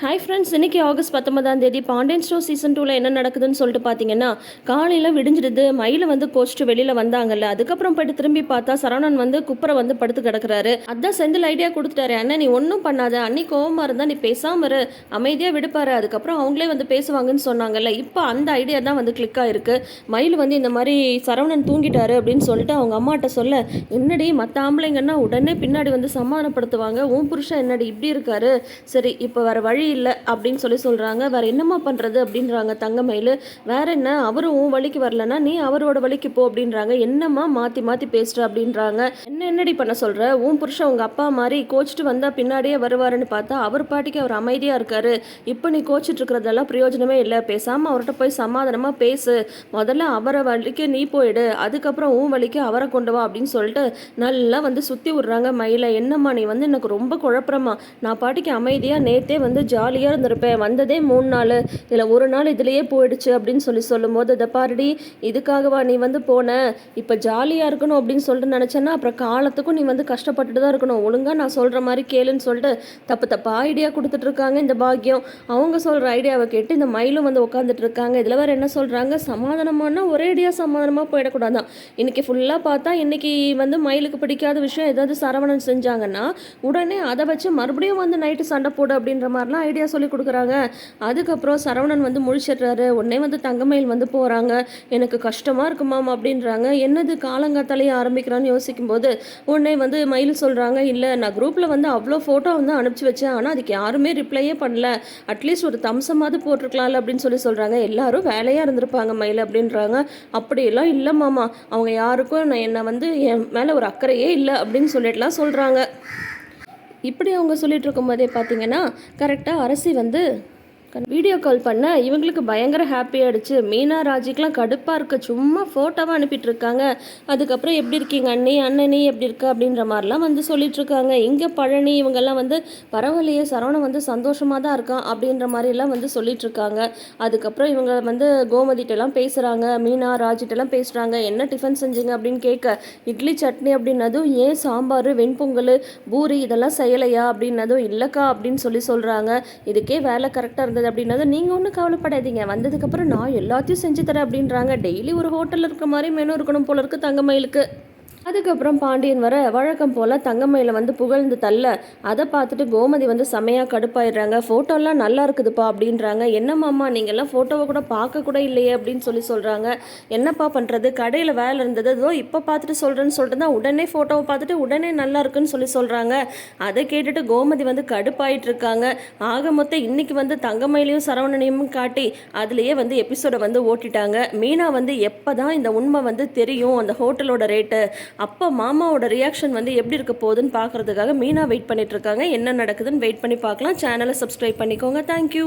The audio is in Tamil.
ஹாய் ஃப்ரெண்ட்ஸ் இன்னைக்கு ஆகஸ்ட் பத்தொன்பதாம் தேதி பாண்டியன் ஸ்டோர் சீசன் டூவில் என்ன நடக்குதுன்னு சொல்லிட்டு பார்த்தீங்கன்னா காலையில் விடிஞ்சிடுது மயில் வந்து கோச்சிட்டு வெளியில் வந்தாங்கல்ல. அதுக்கப்புறம் போயிட்டு திரும்பி பார்த்தா சரவணன் வந்து குப்பரை வந்து படுத்து கிடக்குறாரு. அதான் செந்தில் ஐடியா கொடுத்துட்டாரு. அண்ணன் நீ ஒன்றும் பண்ணாத. அன்னி கோவமாக இருந்தால் நீ பேசாமல் இரு. அமைதியாக விடுப்பாரு. அதுக்கப்புறம் அவங்களே வந்து பேசுவாங்கன்னு சொன்னாங்கல்ல. இப்போ அந்த ஐடியா தான் வந்து கிளிக் ஆகிருக்கு மயில் வந்து இந்த மாதிரி சரவணன் தூங்கிட்டாரு அப்படின்னு சொல்லிட்டு அவங்க அம்மாட்ட சொல்ல என்னடி மற்ற ஆம்பளைங்கன்னா உடனே பின்னாடி வந்து சமாதானப்படுத்துவாங்க. உன் புருஷன் என்னடி இப்படி இருக்காரு. சரி இப்போ வர வழி இல்லை அப்படின்னு சொல்லி சொல்கிறாங்க வேற என்னம்மா பண்ணுறது அப்படின்றாங்க தங்கமயில். வேற என்ன? அவரும் உன் வழிக்கு வரலன்னா நீ அவரோட வழிக்கு போ அப்படின்றாங்க. என்னம்மா மாற்றி மாற்றி பேசுகிற அப்படின்றாங்க. என்ன என்னடி பண்ண சொல்கிற உன் புருஷன் உங்கள் அப்பா மாதிரி கோச்சிட்டு வந்தால் பின்னாடியே வருவாருன்னு பார்த்தா அவர் பாட்டிக்கு அவர் அமைதியாக இருக்காரு. இப்போ நீ கோச்சிட்டு இருக்கிறதெல்லாம் பிரயோஜனமே இல்லை. பேசாமல் அவர்கிட்ட போய் சமாதானமாக பேசு. முதல்ல அவரை வழிக்கு நீ போயிடு. அதுக்கப்புறம் உன் வழிக்கு அவரை கொண்டு வா அப்படின்னு சொல்லிட்டு நல்லா வந்து சுற்றி விட்றாங்க மயிலை. என்னம்மா நீ வந்து எனக்கு ரொம்ப குழப்பறமா நான் பாட்டிக்கு அமைதியாக நேத்தே வந்து ஜாலியாக இருந்திருப்பேன். வந்ததே மூணு நாள். இதில் ஒரு நாள் இதுலேயே போயிடுச்சு அப்படின்னு சொல்லி சொல்லும்போது இதை பாருடி இதுக்காகவா நீ வந்து போன? இப்போ ஜாலியாக இருக்கணும் அப்படின்னு சொல்லிட்டு நினச்சேன்னா அப்புறம் காலத்துக்கும் நீ வந்து கஷ்டப்பட்டுட்டு தான் இருக்கணும். ஒழுங்காக நான் சொல்கிற மாதிரி கேளுன்னு சொல்லிட்டு தப்பு தப்பாக ஐடியா கொடுத்துட்ருக்காங்க இந்த பாக்கியம். அவங்க சொல்கிற ஐடியாவை கேட்டு இந்த மயிலும் வந்து உட்காந்துட்டு இருக்காங்க. இதில் வேறு என்ன சொல்கிறாங்க சமாதானமானா ஒரே ஐடியா சமாதானமாக போயிடக்கூடாதான் இன்னைக்கு ஃபுல்லாக பார்த்தா இன்னைக்கு வந்து மயிலுக்கு பிடிக்காத விஷயம் ஏதாவது சரவணன் செஞ்சாங்கன்னா உடனே அதை வச்சு மறுபடியும் வந்து நைட்டு சண்டை போடு அப்படின்ற மாதிரிலாம் ஐடியா சொல்லி கொடுக்குறாங்க. அதுக்கப்புறம் சரவணன் வந்து முழிச்சிடுறாரு. உடனே வந்து தங்கமயில் வந்து போகிறாங்க எனக்கு கஷ்டமாக இருக்குமாம் அப்படின்றாங்க. என்னது காலங்காத்தாலேயே ஆரம்பிக்கிறான்னு யோசிக்கும் போது உடனே வந்து மயில் சொல்கிறாங்க இல்லை நான் குரூப்பில் வந்து அவ்வளோ ஃபோட்டோ வந்து அனுப்பிச்சி வச்சேன். ஆனால் அதுக்கு யாருமே ரிப்ளையே பண்ணல. அட்லீஸ்ட் ஒரு தம்சமாவது போட்டிருக்கலாம்ல அப்படின்னு சொல்லி சொல்கிறாங்க எல்லாரும் வேலையாக இருந்திருப்பாங்க மயில் அப்படின்றாங்க. அப்படியெல்லாம் இல்லை மாமா. அவங்க யாருக்கும் நான் என்னை வந்து என் மேலே ஒரு அக்கறையே இல்லை அப்படின்னு சொல்லிட்டுலாம் சொல்கிறாங்க இப்படி அவங்க சொல்லிட்டு இருக்கும்போதே பார்த்தீங்கன்னா கரெக்டாக அரசி வந்து வீடியோ கால் பண்ண இவங்களுக்கு பயங்கர ஹாப்பி ஆகிடுச்சு மீனா ராஜிக்கெலாம் கடுப்பாக இருக்க சும்மா ஃபோட்டோவாக அனுப்பிட்டு இருக்காங்க அதுக்கப்புறம் எப்படி இருக்கீங்க அண்ணி அண்ணனே எப்படி இருக்கா அப்படின்ற மாதிரிலாம் வந்து சொல்லிட்டு இருக்காங்க இங்கே பழனி இவங்கெல்லாம் வந்து பரவாயில்லையே சரவணன் வந்து சந்தோஷமாக தான் இருக்கான் அப்படின்ற மாதிரிலாம் வந்து சொல்லிட்டு இருக்காங்க அதுக்கப்புறம் இவங்க வந்து கோமதிட்டெல்லாம் பேசுகிறாங்க மீனா ராஜிட்டெல்லாம் பேசுகிறாங்க என்ன டிஃபன் செஞ்சீங்க? அப்படின்னு கேட்க இட்லி சட்னி அப்படின்னதும் ஏன் சாம்பார் வெண்பொங்கல் பூரி இதெல்லாம் செய்யலையா? அப்படின்னதும் இல்லைக்கா அப்படின்னு சொல்லி சொல்கிறாங்க இதுக்கே வேலை கரெக்டாக இருந்தது அப்படின்னது நீங்கள் ஒன்றும் கவலைப்படாதீங்க. வந்ததுக்கப்புறம் நான் எல்லாத்தையும் செஞ்சு தரேன் அப்படின்றாங்க. டெய்லி ஒரு ஹோட்டலில் இருக்க மாதிரி மெனு இருக்கணும் போல இருக்குது தங்கமயிலுக்கு. அதுக்கப்புறம் பாண்டியன் வர வழக்கம் போல் தங்கமயில வந்து புகழ்ந்து தள்ள அதை பார்த்துட்டு கோமதி வந்து செமையாக கடுப்பாயிடுறாங்க. ஃபோட்டோலாம் நல்லா இருக்குதுப்பா அப்படின்றாங்க. என்னம்மாம்மா நீங்கள்லாம் ஃபோட்டோவை கூட பார்க்க கூட இல்லையே அப்படின்னு சொல்லி சொல்கிறாங்க என்னப்பா பண்ணுறது கடையில் வேலை இருந்தது. ஏதோ இப்போ பார்த்துட்டு சொல்கிறேன்னு சொல்லிட்டு தான் உடனே ஃபோட்டோவை பார்த்துட்டு உடனே நல்லா இருக்குன்னு சொல்லி சொல்கிறாங்க அதை கேட்டுட்டு கோமதி வந்து கடுப்பாயிட்டு இருக்காங்க ஆக மொத்தம் இன்னைக்கு வந்து தங்கமயிலையும் சரவணனையும் காட்டி அதுலேயே வந்து எபிசோடை வந்து ஓட்டிட்டாங்க. மீனா வந்து எப்போ தான் இந்த உண்மை வந்து தெரியும்? அந்த ஹோட்டலோட ரேட்டு அப்போ மாமாவோட ரியாக்ஷன் வந்து எப்படி இருக்க போகுதுன்னு பார்க்குறதுக்காக மீனா வெயிட் பண்ணிட்டு இருக்காங்க. என்ன நடக்குதுன்னு வெயிட் பண்ணி பார்க்கலாம். சேனலை சப்ஸ்கிரைப் பண்ணிக்கோங்க. தேங்க்யூ